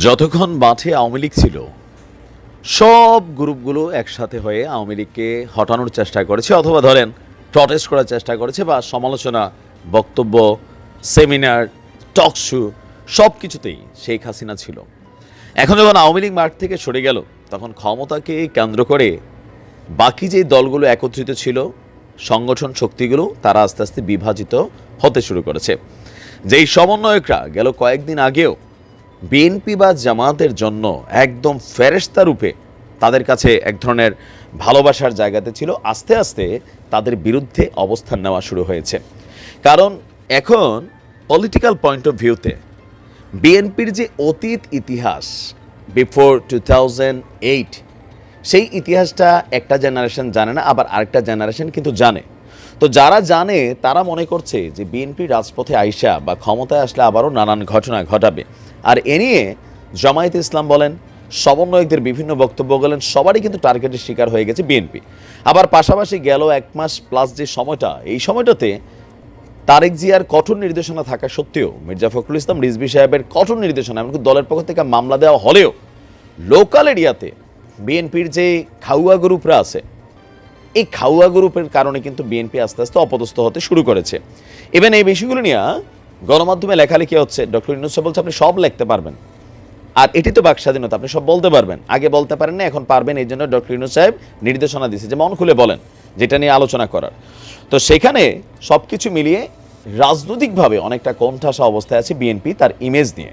যতক্ষণ মাঠে আওয়ামী লীগ ছিল, সব গ্রুপগুলো একসাথে হয়ে আওয়ামী লীগকে হটানোর চেষ্টা করেছে, অথবা ধরেন প্রটেস্ট করার চেষ্টা করেছে বা সমালোচনা, বক্তব্য সেমিনার টক শো সব কিছুতেই শেখ হাসিনা ছিল। এখন যখন আওয়ামী লীগ মাঠ থেকে সরে গেল, তখন ক্ষমতাকে কেন্দ্র করে বাকি যে দলগুলো একত্রিত ছিল, সংগঠন শক্তিগুলো, তারা আস্তে আস্তে বিভাজিত হতে শুরু করেছে। যেই সমন্বয়করা গেল কয়েকদিন আগেও বিএনপি বা জামাতের জন্য একদম ফেরেস্তা রূপে তাদের কাছে এক ধরনের ভালোবাসার জায়গাতে ছিল। আস্তে আস্তে তাদের বিরুদ্ধে অবস্থান নেওয়া শুরু হয়েছে। কারণ এখন পলিটিক্যাল পয়েন্ট অফ ভিউতে বিএনপির যে অতীত ইতিহাস বিফোর টু থাউজেন্ড এইট সেই ইতিহাসটা একটা জেনারেশন জানে না, আবার আরেকটা জেনারেশন কিন্তু জানে। তো যারা জানে, তারা মনে করছে যে বিএনপি রাজপথে আইসা বা ক্ষমতায় আসলে আবারও নানান ঘটনা ঘটাবে। আর এ নিয়ে জামায়াত ইসলাম বলেন, সমন্বয়কদের বিভিন্ন বক্তব্য বলেন সবারই কিন্তু টার্গেটের শিকার হয়ে গেছে বিএনপি। আবার পাশাপাশি গেল এক মাস প্লাস যে সময়টা, এই সময়টাতে তারেক জিয়ার কঠোর নির্দেশনা থাকা সত্ত্বেও মির্জা ফখরুল ইসলাম রিজবি সাহেবের কঠোর নির্দেশনা এমনকি দলের পক্ষ থেকে মামলা দেওয়া হলেও লোকাল এরিয়াতে বিএনপির যে খাউয়া গ্রুপরা আছে এই খাওয়া গ্রুপের কারণে কিন্তু বিএনপি আস্তে আস্তে অপদস্থ হতে শুরু করেছে। ইভেন এই বিষয়গুলো নিয়ে গণমাধ্যমে লেখালেখি হচ্ছে। ডক্টর ইনুস বলছে, আপনি সব লিখতে পারবেন। আর এটি তো বাক স্বাধীনতা, আপনি সব বলতে পারবেন। আগে বলতে পারেন না এখন পারবেন এই জন্য ডক্টর ইনুস সাহেব নির্দেশনা দিয়েছে যে মন খুলে বলেন, যেটা নিয়ে আলোচনা করার। তো সেখানে সব কিছু মিলিয়ে রাজনৈতিকভাবে অনেকটা কোণঠাসা অবস্থায় আছে বিএনপি তার ইমেজ নিয়ে।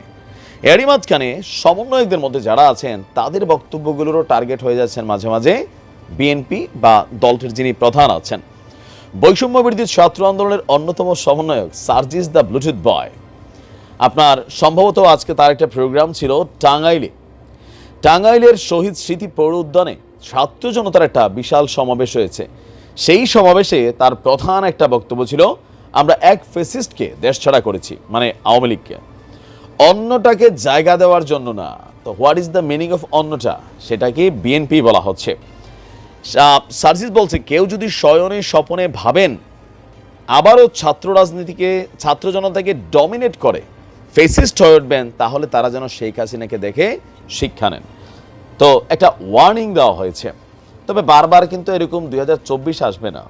এরই মাঝখানে সমন্বয়কদের মধ্যে যারা আছেন, তাদের বক্তব্যগুলোরও টার্গেট হয়ে যাচ্ছেন মাঝে মাঝে বিএনপি বা দলটির যিনি প্রধান আছেন। বৈষম্য বিরোধী ছাত্র আন্দোলনের অন্যতম সমন্বয়ক সার্জিস দ্য ব্লুটুথ বয়। আপনার সম্ভবত আজকে তার একটা প্রোগ্রাম ছিল টাঙ্গাইলে। টাঙ্গাইলের শহীদ স্মৃতি পৌর উদ্যানে ছাত্র জনতার একটা বিশাল সমাবেশ হয়েছে। সেই সমাবেশে তার প্রধান একটা বক্তব্য ছিল, আমরা এক ফেসিস্টকে দেশ ছাড়া করেছি মানে আওয়ামী লীগকে। অন্যটাকে জায়গা দেওয়ার জন্য না। তো what is the meaning of অন্যটা? সেটাকে বিএনপি বলা হচ্ছে। সার্জিস বলছে, কেউ যদি শয়নে স্বপনে ভাবেন, আবারও ছাত্র রাজনীতিকে, ছাত্র জনতাকে ডমিনেট করে ফেসিস্ট হয়ে উঠবেন, তাহলে তারা যেন শেখ হাসিনাকে দেখে শিক্ষা নেন। তো একটা ওয়ার্নিং দেওয়া হয়েছে। তবে বারবার কিন্তু এরকম দুই হাজার চব্বিশ আসবে না।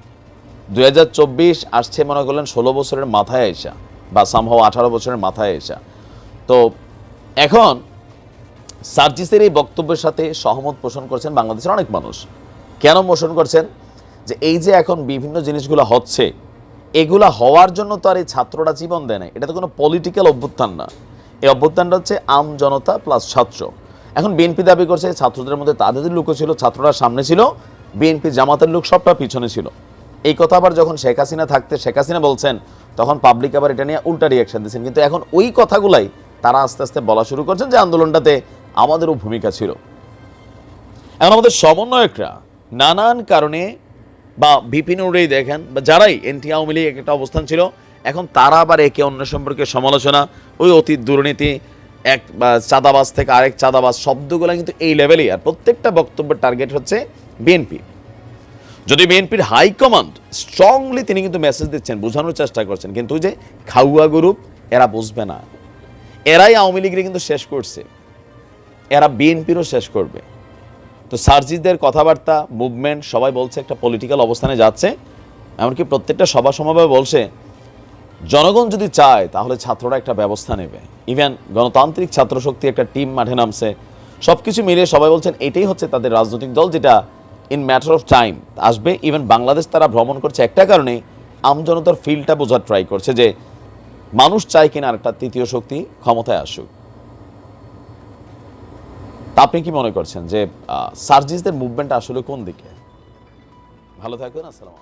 দুই হাজার চব্বিশ আসছে, মনে করলেন, ষোলো বছরের মাথায় এসা, বা সম্ভব আঠারো বছরের মাথায় এসা। তো এখন সার্জিসের এই বক্তব্যের সাথে সহমত পোষণ করছেন বাংলাদেশের অনেক মানুষ। কেন মোশন করছেন? যে এই যে এখন বিভিন্ন জিনিসগুলো হচ্ছে, এগুলা হওয়ার জন্য তো আর এই ছাত্ররা জীবন দেয় না এটা তো কোনো পলিটিক্যাল অভ্যুত্থান না। এই অভ্যুত্থানটা হচ্ছে আম জনতা প্লাস ছাত্র। এখন বিএনপি দাবি করছে ছাত্রদের মধ্যে তাদের লোকও ছিল, ছাত্ররা সামনে ছিল বিএনপি জামাতের লোক সবটা পিছনে ছিল। এই কথা আবার যখন শেখ হাসিনা থাকতে শেখ হাসিনা বলছেন, তখন পাবলিক আবার এটা নিয়ে উল্টা রিয়াকশন দিচ্ছেন। কিন্তু এখন ওই কথাগুলাই তারা আস্তে আস্তে বলা শুরু করছেন যে আন্দোলনটাতে আমাদেরও ভূমিকা ছিল। এখন আমাদের সমন্বয়করা নানান কারণে বা বিপিন উড়েই দেখেন, বা যারাই এনটি আওয়ামী লীগ একটা অবস্থান ছিল, এখন তারা আবার একে অন্য সম্পর্কে সমালোচনা, ওই অতীত দুর্নীতি, এক বা চাঁদাবাজ থেকে আরেক চাঁদাবাজ শব্দগুলো কিন্তু এই লেভেলেই আর প্রত্যেকটা বক্তব্যের টার্গেট হচ্ছে বিএনপি। যদি বিএনপির হাইকমান্ড স্ট্রংলি তিনি কিন্তু মেসেজ দিচ্ছেন, বোঝানোর চেষ্টা করছেন, কিন্তু যে খাউয়া গ্রুপ এরা বুঝবে না। এরাই আওয়ামী লীগের কিন্তু শেষ করছে। এরা বিএনপিরও শেষ করবে। তো সার্জিসদের কথাবার্তা মুভমেন্ট সবাই বলছে একটা পলিটিক্যাল অবস্থানে যাচ্ছে। এমনকি প্রত্যেকটা সভা সমাবেশ বলছে, জনগণ যদি চায়, তাহলে ছাত্ররা একটা ব্যবস্থা নেবে। ইভেন গণতান্ত্রিক ছাত্র শক্তি একটা টিম মাঠে নামছে। সব কিছু মিলিয়ে সবাই বলছেন, এটাই হচ্ছে তাদের রাজনৈতিক দল যেটা ইন ম্যাটার অফ টাইম আসবে। ইভেন বাংলাদেশ তারা ভ্রমণ করছে একটা কারণে আমজনতার ফিল্ডটা বোঝার ট্রাই করছে যে, মানুষ চায় কিনা একটা তৃতীয় শক্তি ক্ষমতায় আসুক। আপনি কি মনে করছেন যে সার্জিসদের মুভমেন্ট আসলে কোন দিকে? ভালো থাকবেন আসসালাম